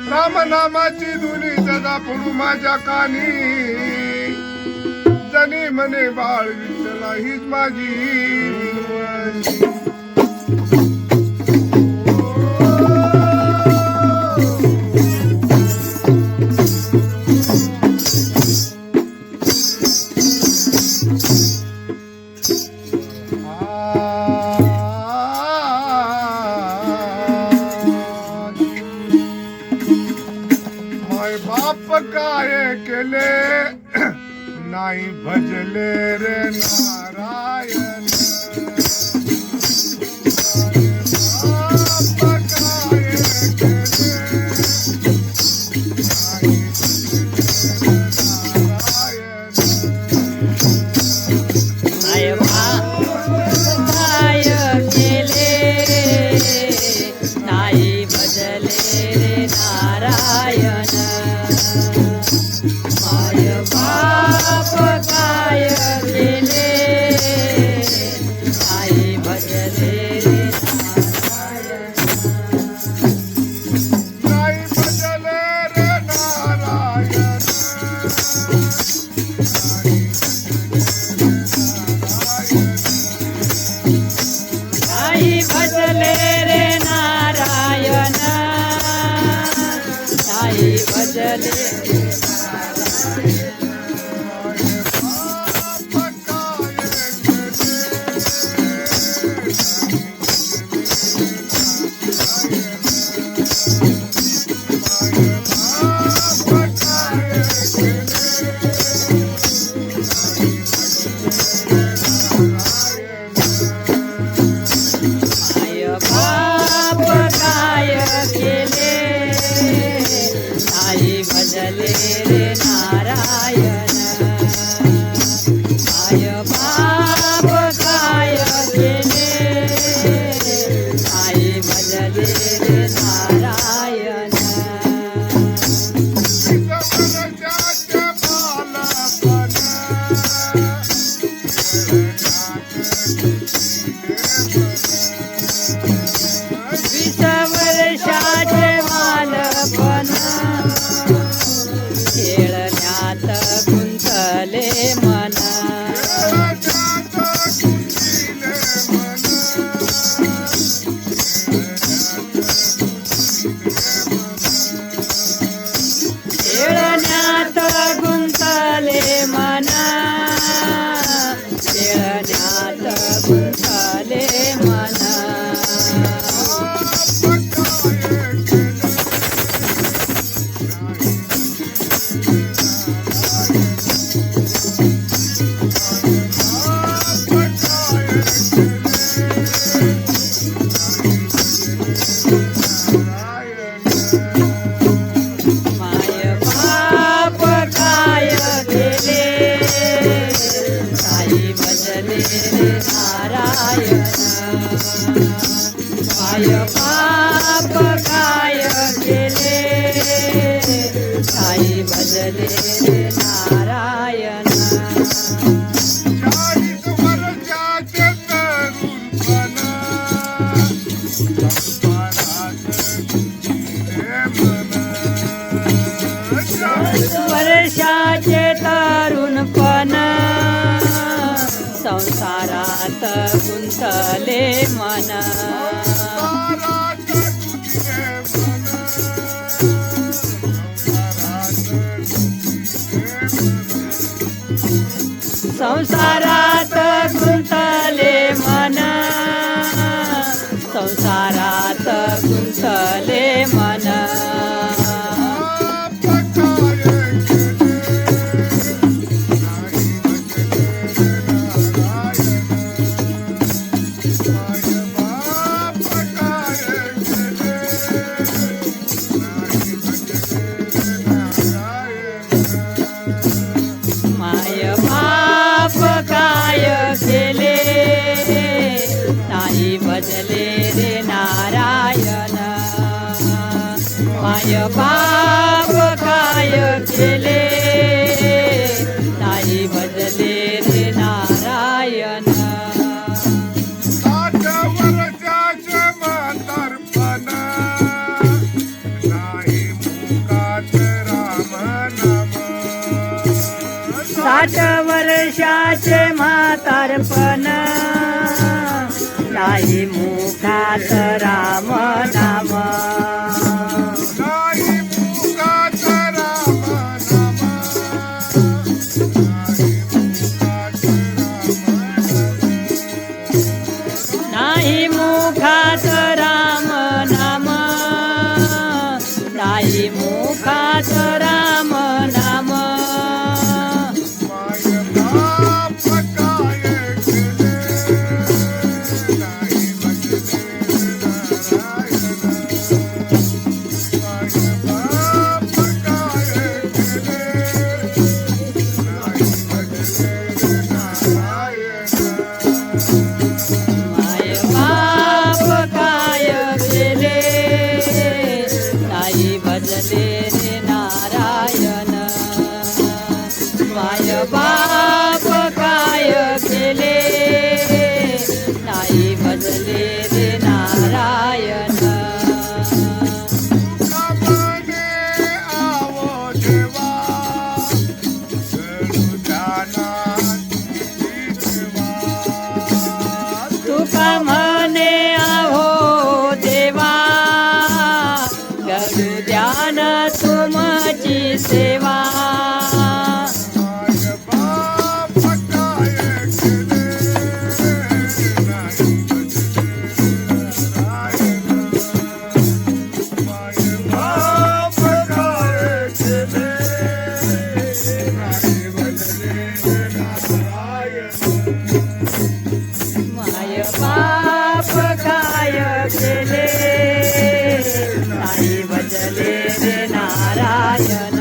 रामनामाची धुनी सदा पडू माझ्या कानी. जनी म्हणे बाळ विठ्ठला हीच माझी बाप काय केले नाही भजले रे माय वर्षाचे तरुणपण संसारात गुंतले मन. संसारात गुंतले मन. संसारात गुंतले मन. भजले रे नारायण। माय बाप काय केले? ताई भजले रे नारायण। साठ वर्षाचे म्हातारपण नाही साठ वर्षाचे માય બા Zion.